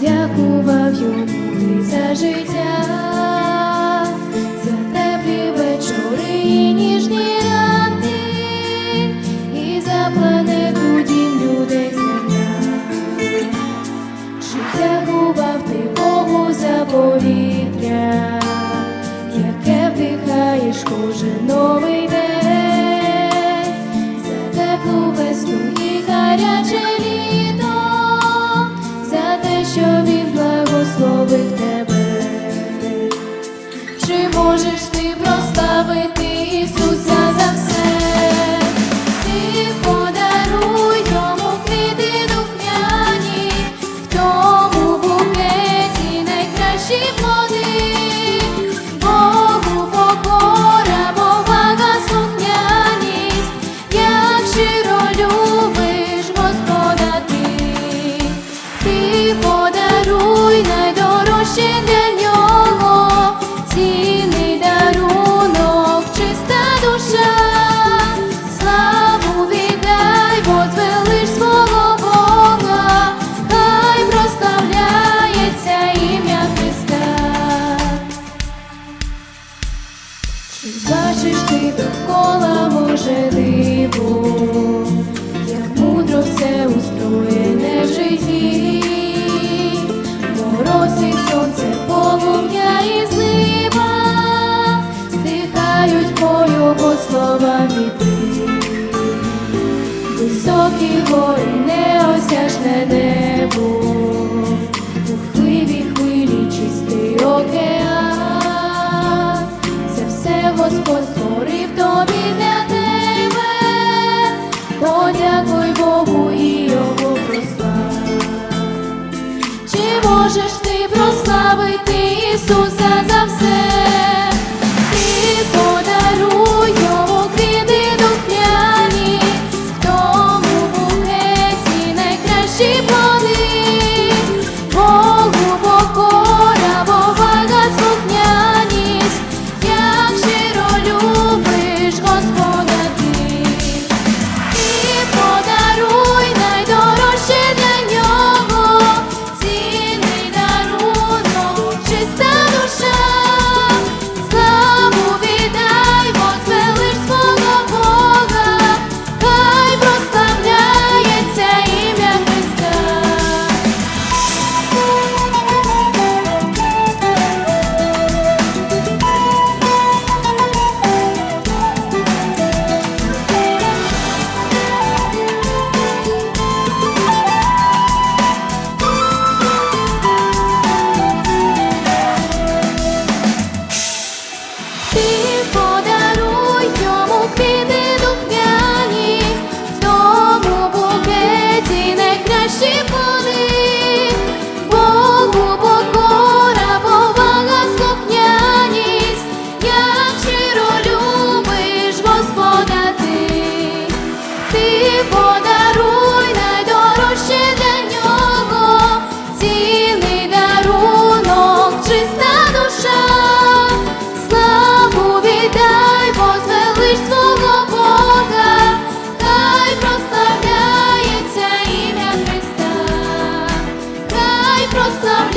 дякував йому ти за життя, за теплі вечори і ніжні ранки, і за планету дім людей земля. Чи дякував ти Богу за повітря, яке вдихаєш кожен новий день? stop